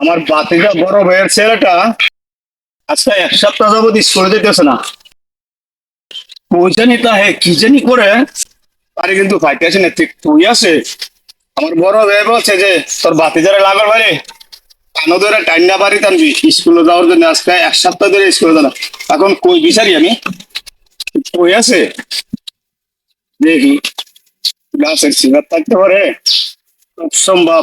আমার বাতিটা বড় ভাইয়ের ছেলেটা আজকে এক সপ্তাহ যাবত স্কুলে যেতেছে না। ওই জানি তা হে, কি জানি করে, তারে কিন্তু ফাইতে আছে না। তুই তুই আছে আমার বড় ভাই বলছে যে, তোর বাতি যারা লাগার বাইরে কানো ধরে টাইনা বাড়ি টানবি স্কুলে যাওয়ার জন্য আজকে এক সপ্তাহ ধরে স্কুলে যাওয়া এখন কই বিচারি আমি? কই আছে? দেখি। গাছের সিগার থাকতে পারে? সম্ভব।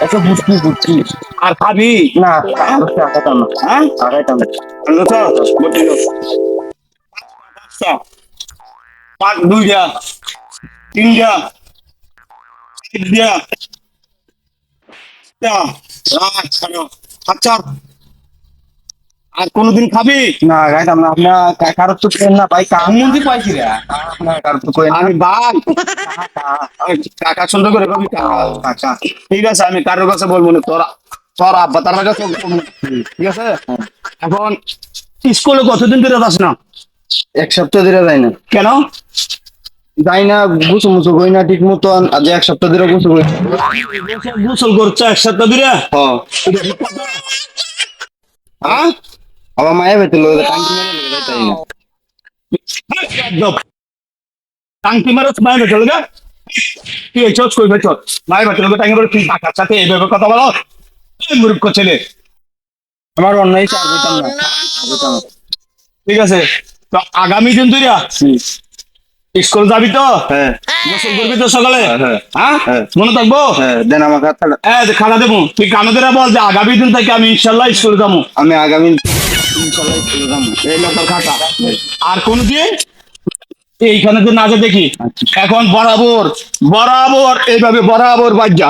একটা বুঝছি বুঝছি আর খাবি? না আগাইতাম না হ্যাঁ? আগাইতাম না। বটি লো আচ্ছা পাঁচ দুইটা তিনটা চারটা আচ্ছা আচ্ছা। আর কোনদিন খাবি? না আগাইতাম না আপনার কারও তো না ভাই পাইছি রে? কারও তো কেন আমি ভাই কাকা সুন্দর করে কবি কাকা। ঠিক আছে আমি কারোর কাছে বলব না তোরা তোর আব্বা তার কাছে ঠিক আছে? এখন স্কুলে কতদিন ধরে যাস না? এক সপ্তাহ ধরে যাই না। কেন? যাই না গুছু মুছু কই না ঠিক মতন। আজ এক সপ্তাহ ধরে গুছু কই গোসল করছে এক সপ্তাহ ধরে? হ্যাঁ? আবার মায়ের ভেতর লোক টাঙ্কি মেরে লেগে তাই না টাঙ্কি ভেতর তুই এই চোখ কই ভেতর মায়ের ভেতর টাঙ্কি মারত তুই টাকার সাথে এইভাবে কথা বলো এই মূর্খ ছেলে আমার অন্যায় চার বইতাম না। ঠিক আছে তো আগামী দিন তুই স্কুল যাবি তো হ্যাঁ গোসল করবি তো সকালে হ্যাঁ, হ্যাঁ হ্যাঁ। মনে থাকব হ্যাঁ দেন আমার খাতাটা হ্যাঁ খানা দেবো তুই কানাদেরা বল যে আগামী দিন থেকে আমি ইনশাল্লাহ স্কুলে যাব আমি আগামী আর কোন দিন এইখানে তো নাচে দেখি। এখন বরাবর বরাবর এইভাবে বরাবর বাজ্যা।